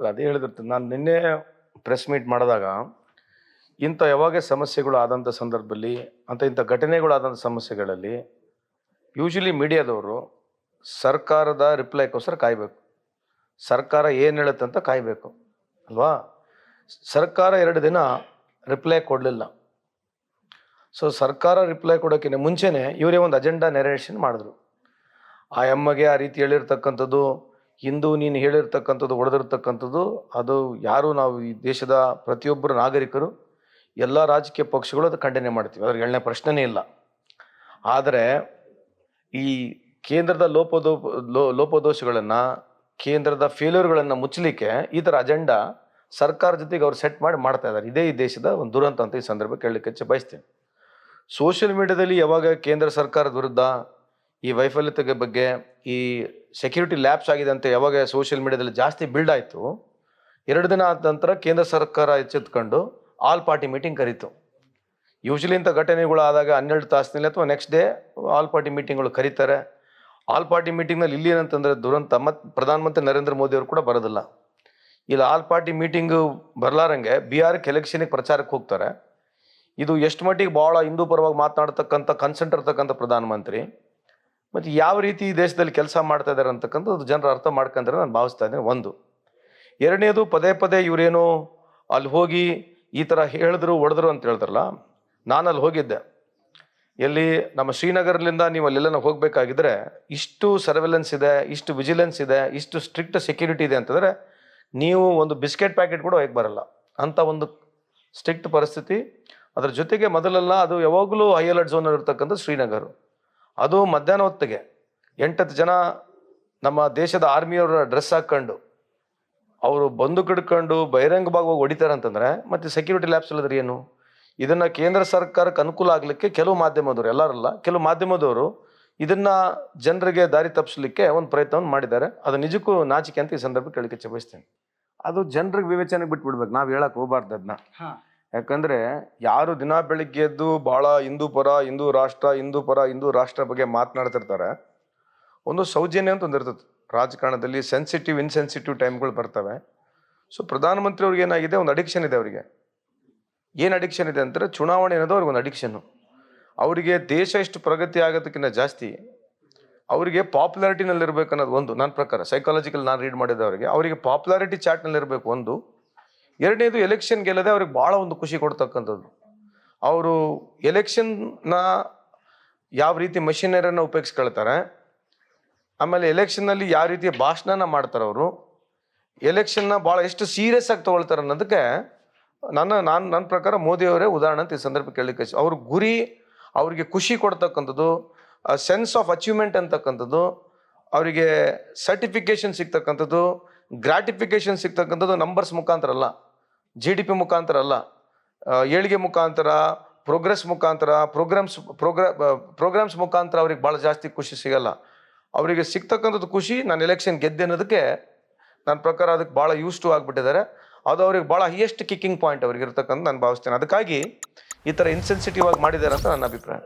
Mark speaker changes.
Speaker 1: ಅಲ್ಲ, ಅದೇ ಹೇಳಿದಿರ್ತೀನಿ ನಾನು ನಿನ್ನೆ ಪ್ರೆಸ್ ಮೀಟ್ ಮಾಡಿದಾಗ, ಇಂಥ ಯಾವಾಗ ಸಮಸ್ಯೆಗಳು ಆದಂಥ ಸಂದರ್ಭದಲ್ಲಿ ಅಂತ ಇಂಥ ಘಟನೆಗಳು ಆದಂಥ ಸಮಸ್ಯೆಗಳಲ್ಲಿ ಯೂಶಲಿ ಮೀಡಿಯಾದವರು ಸರ್ಕಾರದ ರಿಪ್ಲೈಗೋಸ್ಕರ ಕಾಯಬೇಕು. ಸರ್ಕಾರ ಏನು ಹೇಳುತ್ತೆ ಅಂತ ಕಾಯಬೇಕು, ಅಲ್ವಾ? ಸರ್ಕಾರ ಎರಡು ದಿನ ರಿಪ್ಲೈ ಕೊಡಲಿಲ್ಲ. ಸೊ ಸರ್ಕಾರ ರಿಪ್ಲೈ ಕೊಡೋಕ್ಕಿಂತ ಮುಂಚೆನೇ ಇವರೇ ಒಂದು ಅಜೆಂಡಾ ನೆರೇಷನ್ ಮಾಡಿದ್ರು. ಆ ಎಮ್ಮಗೆ ಆ ರೀತಿ ಹೇಳಿರ್ತಕ್ಕಂಥದ್ದು ಹಿಂದೂ ನೀನು ಹೇಳಿರ್ತಕ್ಕಂಥದ್ದು, ಒಡೆದಿರ್ತಕ್ಕಂಥದ್ದು, ಅದು ಯಾರು ನಾವು ಈ ದೇಶದ ಪ್ರತಿಯೊಬ್ಬರು ನಾಗರಿಕರು, ಎಲ್ಲ ರಾಜಕೀಯ ಪಕ್ಷಗಳು ಅದು ಖಂಡನೆ ಮಾಡ್ತೀವಿ. ಅದ್ರ ಎರಡನೇ ಪ್ರಶ್ನೆನೇ ಇಲ್ಲ. ಆದರೆ ಈ ಕೇಂದ್ರದ ಲೋಪದೋ ಲೋ, ಲೋಪದೋಷಗಳನ್ನು, ಕೇಂದ್ರದ ಫೇಲ್ಯೂರ್ಗಳನ್ನು ಮುಚ್ಚಲಿಕ್ಕೆ ಈ ಥರ ಅಜೆಂಡಾ ಸರ್ಕಾರ ಜೊತೆಗೆ ಅವ್ರು ಸೆಟ್ ಮಾಡಿ ಮಾಡ್ತಾ ಇದ್ದಾರೆ. ಇದೇ ಈ ದೇಶದ ಒಂದು ದುರಂತ ಅಂತ ಈ ಸಂದರ್ಭ ಕೇಳಲಿಕ್ಕೆ ಬಯಸ್ತೀನಿ. ಸೋಷಿಯಲ್ ಮೀಡಿಯಾದಲ್ಲಿ ಯಾವಾಗ ಕೇಂದ್ರ ಸರ್ಕಾರದ ವಿರುದ್ಧ ಈ ವೈಫಲ್ಯತೆ ಬಗ್ಗೆ ಈ ಸೆಕ್ಯೂರಿಟಿ ಲ್ಯಾಬ್ಸ್ ಆಗಿದೆ ಅಂತ ಯಾವಾಗ ಸೋಷಿಯಲ್ ಮೀಡಿಯಾದಲ್ಲಿ ಜಾಸ್ತಿ ಬಿಲ್ಡ್ ಆಯಿತು, ಎರಡು ದಿನ ಆದ ನಂತರ ಕೇಂದ್ರ ಸರ್ಕಾರ ಎಚ್ಚೆತ್ಕೊಂಡು ಆಲ್ ಪಾರ್ಟಿ ಮೀಟಿಂಗ್ ಕರೀತು. ಯೂಶಲಿ ಇಂಥ ಘಟನೆಗಳು ಆದಾಗ ಹನ್ನೆರಡು ತಾಸಿನಲ್ಲಿ ಅಥವಾ ನೆಕ್ಸ್ಟ್ ಡೇ ಆಲ್ ಪಾರ್ಟಿ ಮೀಟಿಂಗ್ಗಳು ಕರೀತಾರೆ. ಆಲ್ ಪಾರ್ಟಿ ಮೀಟಿಂಗ್ನಲ್ಲಿ ಇಲ್ಲಿ ಏನಂತಂದರೆ ದುರಂತ ಮತ್ತು ಪ್ರಧಾನಮಂತ್ರಿ ನರೇಂದ್ರ ಮೋದಿ ಅವರು ಕೂಡ ಬರೋದಿಲ್ಲ. ಇಲ್ಲಿ ಆಲ್ ಪಾರ್ಟಿ ಮೀಟಿಂಗು ಬರಲಾರಂಗೆ ಬಿಹಾರಕ್ಕೆ ಎಲೆಕ್ಷನಿಗೆ ಪ್ರಚಾರಕ್ಕೆ ಹೋಗ್ತಾರೆ. ಇದು ಎಷ್ಟು ಮಟ್ಟಿಗೆ ಭಾಳ ಹಿಂದೂ ಪರವಾಗಿ ಮಾತನಾಡ್ತಕ್ಕಂಥ ಕನ್ಸೆಂಟ್ ಇರ್ತಕ್ಕಂಥ ಪ್ರಧಾನಮಂತ್ರಿ. ಮತ್ತು ಯಾವ ರೀತಿ ದೇಶದಲ್ಲಿ ಕೆಲಸ ಮಾಡ್ತಾ ಇದ್ದಾರೆ ಅಂತಕ್ಕಂಥದ್ದು ಜನರು ಅರ್ಥ ಮಾಡ್ಕೊಂಡ್ರೆ ನಾನು ಭಾವಿಸ್ತಾ ಇದ್ದೇನೆ. ಒಂದು, ಎರಡನೇದು ಪದೇ ಪದೇ ಇವರೇನು ಅಲ್ಲಿ ಹೋಗಿ ಈ ಥರ ಹೇಳಿದ್ರು, ಹೊಡೆದ್ರು ಅಂತ ಹೇಳಿದ್ರಲ್ಲ ನಾನು ಅಲ್ಲಿ ಹೋಗಿದ್ದೆ. ಎಲ್ಲಿ ನಮ್ಮ ಶ್ರೀನಗರ್ಲಿಂದ ನೀವು ಅಲ್ಲೆಲ್ಲ ಹೋಗಬೇಕಾಗಿದ್ರೆ ಇಷ್ಟು ಸರ್ವೆಲೆನ್ಸ್ ಇದೆ, ಇಷ್ಟು ವಿಜಿಲೆನ್ಸ್ ಇದೆ, ಇಷ್ಟು ಸ್ಟ್ರಿಕ್ಟ್ ಸೆಕ್ಯೂರಿಟಿ ಇದೆ ಅಂತಂದರೆ ನೀವು ಒಂದು ಬಿಸ್ಕೆಟ್ ಪ್ಯಾಕೆಟ್ ಕೂಡ ಹೋಗಿ ಬರಲ್ಲ. ಅಂಥ ಒಂದು ಸ್ಟ್ರಿಕ್ಟ್ ಪರಿಸ್ಥಿತಿ. ಅದರ ಜೊತೆಗೆ ಮೊದಲೆಲ್ಲ ಅದು ಯಾವಾಗಲೂ ಹೈ ಅಲರ್ಟ್ ಝೋನ್ ಇರ್ತಕ್ಕಂಥ ಶ್ರೀನಗರ. ಅದು ಮಧ್ಯಾಹ್ನ ಹೊತ್ತಿಗೆ ಎಂಟತ್ತು ಜನ ನಮ್ಮ ದೇಶದ ಆರ್ಮಿಯವರ ಡ್ರೆಸ್ ಹಾಕ್ಕೊಂಡು ಅವರು ಬಂದು ಕಿಡ್ಕೊಂಡು ಬಹಿರಂಗವಾಗಿ ಹೊಡಿತಾರೆ ಅಂತಂದರೆ ಮತ್ತು ಸೆಕ್ಯೂರಿಟಿ ಲ್ಯಾಬ್ಸ್ ಇಲ್ಲದ್ರೆ ಏನು? ಇದನ್ನು ಕೇಂದ್ರ ಸರ್ಕಾರಕ್ಕೆ ಅನುಕೂಲ ಆಗಲಿಕ್ಕೆ ಕೆಲವು ಮಾಧ್ಯಮದವರು, ಎಲ್ಲರಲ್ಲ, ಕೆಲವು ಮಾಧ್ಯಮದವರು ಇದನ್ನು ಜನರಿಗೆ ದಾರಿ ತಪ್ಪಿಸ್ಲಿಕ್ಕೆ ಒಂದು ಪ್ರಯತ್ನವನ್ನು ಮಾಡಿದ್ದಾರೆ. ಅದು ನಿಜಕ್ಕೂ ನಾಚಿಕೆ ಅಂತ ಈ ಸಂದರ್ಭಕ್ಕೆ ಕೇಳಲಿಕ್ಕೆ ಬಯಸ್ತೇನೆ. ಅದು ಜನರಿಗೆ ವಿವೇಚನೆಗೆ ಬಿಟ್ಬಿಡ್ಬೇಕು. ನಾವು ಹೇಳಕ್ಕೆ ಹೋಗ್ಬಾರ್ದು ಅದನ್ನ ಯಾಕಂದ್ರೆ ಯಾರು ದಿನ ಬೆಳಿಗ್ಗೆ ಎದ್ದು ಬಹಳ ಹಿಂದೂ ಪರ, ಹಿಂದೂ ರಾಷ್ಟ್ರ, ಹಿಂದೂ ಪರ, ಹಿಂದೂ ರಾಷ್ಟ್ರ ಬಗ್ಗೆ ಮಾತನಾಡ್ತಿರ್ತಾರೆ, ಒಂದು ಸೌಜನ್ಯ ಅಂತ ಒಂದಿರ್ತದೆ. ರಾಜಕಾರಣದಲ್ಲಿ ಸೆನ್ಸಿಟಿವ್ ಇನ್ಸೆನ್ಸಿಟಿವ್ ಟೈಮ್ಗಳು ಬರ್ತವೆ. ಸೊ ಪ್ರಧಾನಮಂತ್ರಿ ಅವ್ರಿಗೆ ಏನಾಗಿದೆ? ಒಂದು ಅಡಿಕ್ಷನ್ ಇದೆ ಅವರಿಗೆ. ಏನು ಅಡಿಕ್ಷನ್ ಇದೆ ಅಂದರೆ ಚುನಾವಣೆ ಅನ್ನೋದು ಅವ್ರಿಗೆ ಒಂದು ಅಡಿಕ್ಷನ್ನು ಅವರಿಗೆ ದೇಶ ಎಷ್ಟು ಪ್ರಗತಿ ಆಗೋದಕ್ಕಿಂತ ಜಾಸ್ತಿ ಅವರಿಗೆ ಪಾಪ್ಯುಲಾರಿಟಿನಲ್ಲಿರ್ಬೇಕು ಅನ್ನೋದು ಒಂದು, ನನ್ನ ಪ್ರಕಾರ. ಸೈಕಾಲಜಿಕಲ್ ನಾನು ರೀಡ್ ಮಾಡಿದವರಿಗೆ, ಅವರಿಗೆ ಪಾಪ್ಯುಲಾರಿಟಿ ಚಾಟ್ನಲ್ಲಿ ಇರಬೇಕು ಒಂದು. ಎರಡನೇದು ಎಲೆಕ್ಷನ್ ಗೆಲ್ಲದೆ ಅವ್ರಿಗೆ ಭಾಳ ಒಂದು ಖುಷಿ ಕೊಡ್ತಕ್ಕಂಥದ್ದು ಅವರು ಎಲೆಕ್ಷನ್ನ ಯಾವ ರೀತಿ ಮಷಿನರಿಯನ್ನು ಉಪಯೋಗಿಸ್ಕೊಳ್ತಾರೆ, ಆಮೇಲೆ ಎಲೆಕ್ಷನ್ನಲ್ಲಿ ಯಾವ ರೀತಿಯ ಭಾಷಣನ ಮಾಡ್ತಾರೆ ಅವರು ಎಲೆಕ್ಷನ್ನ ಭಾಳ ಎಷ್ಟು ಸೀರಿಯಸ್ ಆಗಿ ತೊಗೊಳ್ತಾರೆ ಅನ್ನೋದಕ್ಕೆ ನನ್ನ, ನಾನು ನನ್ನ ಪ್ರಕಾರ ಮೋದಿಯವರೇ ಉದಾಹರಣೆ ಅಂತ ಈ ಸಂದರ್ಭ ಕೇಳಲಿಕ್ಕೆ. ಅವ್ರ ಗುರಿ ಅವರಿಗೆ ಖುಷಿ ಕೊಡ್ತಕ್ಕಂಥದ್ದು ಸೆನ್ಸ್ ಆಫ್ ಅಚೀವ್ಮೆಂಟ್ ಅಂತಕ್ಕಂಥದ್ದು, ಅವರಿಗೆ ಸರ್ಟಿಫಿಕೇಷನ್ ಸಿಗ್ತಕ್ಕಂಥದ್ದು ಗ್ರಾಟಿಫಿಕೇಷನ್ ಸಿಗ್ತಕ್ಕಂಥದ್ದು ನಂಬರ್ಸ್ ಮುಖಾಂತರ ಅಲ್ಲ ಜಿ ಡಿ ಪಿ ಮುಖಾಂತರ ಅಲ್ಲ ಏಳಿಗೆ ಮುಖಾಂತರ ಪ್ರೋಗ್ರೆಸ್ ಮುಖಾಂತರ ಪ್ರೋಗ್ರಾಮ್ಸ್ ಪ್ರೋಗ್ರಾ ಪ್ರೋಗ್ರಾಮ್ಸ್ ಮುಖಾಂತರ ಅವ್ರಿಗೆ ಭಾಳ ಜಾಸ್ತಿ ಖುಷಿ ಸಿಗಲ್ಲ. ಅವರಿಗೆ ಸಿಗ್ತಕ್ಕಂಥದ್ದು ಖುಷಿ, ನಾನು ಎಲೆಕ್ಷನ್ ಗೆದ್ದೆ ಅನ್ನೋದಕ್ಕೆ ನನ್ನ ಪ್ರಕಾರ ಅದಕ್ಕೆ ಭಾಳ ಯೂಸ್ ಟು ಆಗಿಬಿಟ್ಟಿದ್ದಾರೆ. ಅದು ಅವ್ರಿಗೆ ಭಾಳ ಹೈಯೆಸ್ಟ್ ಕಿಕ್ಕಿಂಗ್ ಪಾಯಿಂಟ್ ಅವ್ರಿಗೆ ಇರ್ತಕ್ಕಂಥ ನಾನು ಭಾವಿಸ್ತೇನೆ. ಅದಕ್ಕಾಗಿ ಈ ಥರ ಇನ್ಸೆನ್ಸಿಟಿವ್ ಆಗಿ ಮಾಡಿದ್ದಾರೆ ಅಂತ ನನ್ನ ಅಭಿಪ್ರಾಯ.